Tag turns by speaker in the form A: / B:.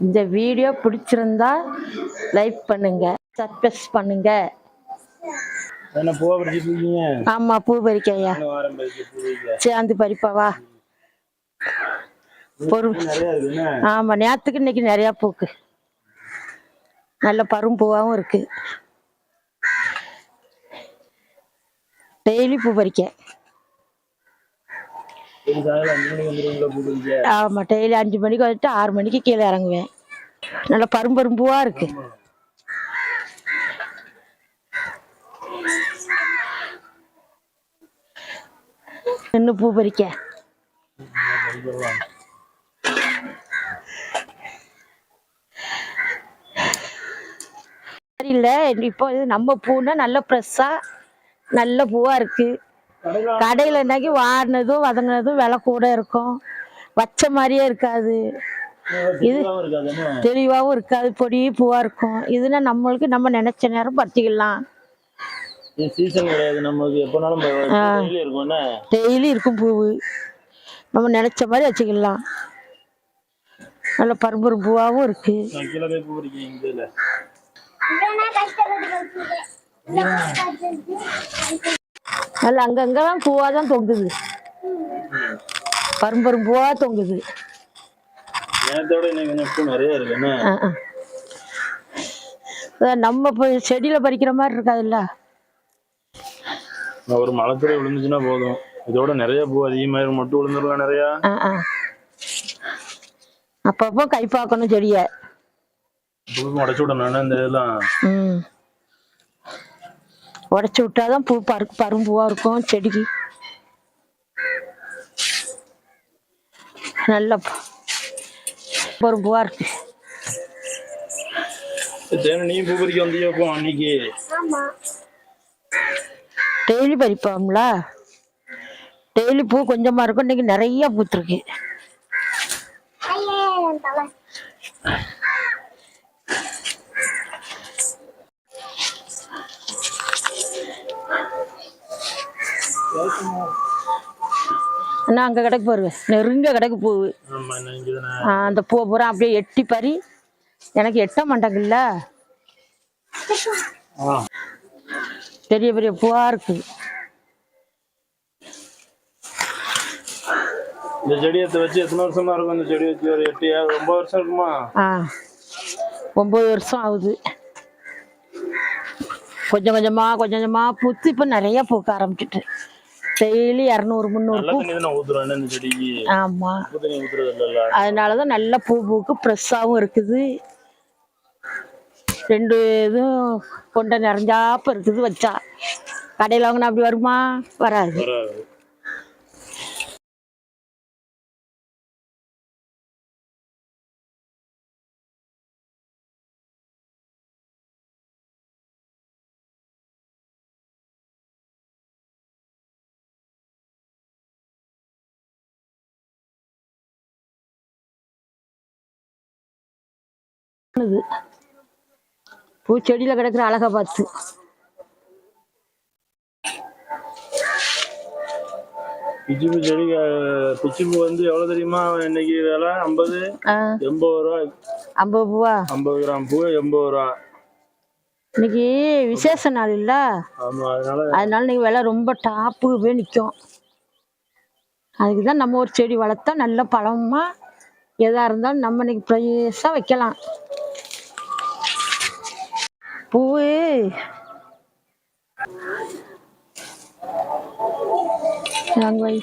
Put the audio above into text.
A: இந்த வீடியோ பிடிச்சிருந்தா லைக் பண்ணுங்க சப்ஸ்கிரைப் பண்ணுங்க. ஆமா பூ பறிக்கையா சேர்ந்து பறிப்பாவா ஆமா நேத்துக்கு இன்னைக்கு நிறைய பூக்கு. நல்ல பரும்பூவாவும் இருக்கு. டெய்லி பூ பறிக்க.
B: ஒரு சாயல் அஞ்சு மணிக்கு வந்துருவீங்களா பூ பறிக்க
A: ஆமா டெய்லி அஞ்சு மணிக்கு வந்துட்டு ஆறு மணிக்கு கீழே இறங்குவேன். நல்ல பரும்பரும்பூவா இருக்கு. நின்று பூ பறிக்க. இல்ல இப்போ நம்ம பூன்னா நல்ல ஃப்ரெஷ்ஷா நல்ல பூவா இருக்கு. கடையில இன்னைக்கு வாடினதும் வதங்கினதும் விலை கூட இருக்கும். வச்ச மாதிரியே இருக்காது.
B: என்ன?
A: தெளிவாகவும் இருக்காது. பொடி பூவா இருக்கும். இதுனா நம்மளுக்கு நம்ம நினைச்ச நேரம் பறிச்சுக்கலாம்
B: இது எப்பனாலும் டெய்லி இருக்கும் என்ன?
A: டெய்லி இருக்கும் பூவு. நம்ம நினைச்ச மாதிரி வச்சுக்கலாம். நல்ல பரும்பரும் பூவாகவும் இருக்கு. நல்ல அங்கங்கெல்லாம் பூவா தான் தொங்குது. பரும்பரும் பூவா தொங்குது. நம்ம செடியில பறிக்கிற மாதிரி இருக்காதுல்ல?
B: ஒரு மலத்துறை விழுந்துச்சுன்னா போதும். இதோட நிறைய பூ அதிகமாயிரும் மட்டும் விழுந்துருலாம் நிறையா?
A: அப்பப்போ கை பார்க்கணும் செடியை.
B: உடச்சு விடணும். இந்த இதெல்லாம்?
A: உடச்சி விட்டாதான் பூ பரு பரும்பூவா இருக்கும் செடிக்கு. நல்ல பரும்பூவா இருக்கு.
B: தேனை நீ பூ பறிக்க வந்தியோ போ அன்னைக்கு?
A: டெய்லி பறிப்போம்ல? டெய்லி பூ கொஞ்சமா இருக்கும் இன்னைக்கு நிறைய பூத்துருக்கு. அண்ணா அங்க கிடக்கு பாருங்க. நெருங்க கிடக்கு பூ
B: இங்கதானே
A: அந்த பூவை பூரா அப்படியே எட்டி பறி. எனக்கு எட்ட மாட்டாங்கல்ல? பெரிய பெரிய பூவா இருக்கு.
B: இந்த செடியை வச்சு எத்தனை வருஷமா இருக்கும் இந்த செடி வச்சு? ஒரு எட்டு ஒன்பது வருஷம் இருக்குமா?
A: ஆ ஒம்பது வருஷம் ஆகுது. கொஞ்சம் கொஞ்சமா கொஞ்சம் கொஞ்சமா பூத்து இப்போ நிறைய பூக்க ஆரம்பிச்சிட்டு. டெய்லி இரநூறு முந்நூறு ஆமா.
B: உப்பு தண்ணி ஊத்துறது இல்லைல்ல
A: அதனால தான் நல்ல பூ பூக்கு ஃப்ரெஷ்ஷாகவும் இருக்குது. ரெண்டு இதுவும் கொண்டை நிறைஞ்சாப்ப இருக்குது வச்சா. கடையில் வாங்கினா அப்படி வருமா? வராது. இது பூச்செடியில் கிடக்குற அழகை பார்த்து.
B: பிச்சிப்பூ செடி பிச்சிப்பூ வந்து எவ்வளவு தெரியுமா? இன்னைக்கு விலை? ஐம்பது எண்பது ரூபா.
A: ஐம்பது பூவா?
B: ஐம்பது கிராம் பூ எண்பது ரூபா.
A: இன்னைக்கு விசேஷ நாள் இல்ல?
B: அதனால
A: அதனால இன்னைக்கு விலை ரொம்ப டாப்பு போய் நிற்கும் அதுக்கு தான் நம்ம ஒரு செடி வளர்த்தா நல்ல பழமா எதா இருந்தாலும் நம்ம இன்னைக்கு ப்ரைஸாக வைக்கலாம். Ui. Là người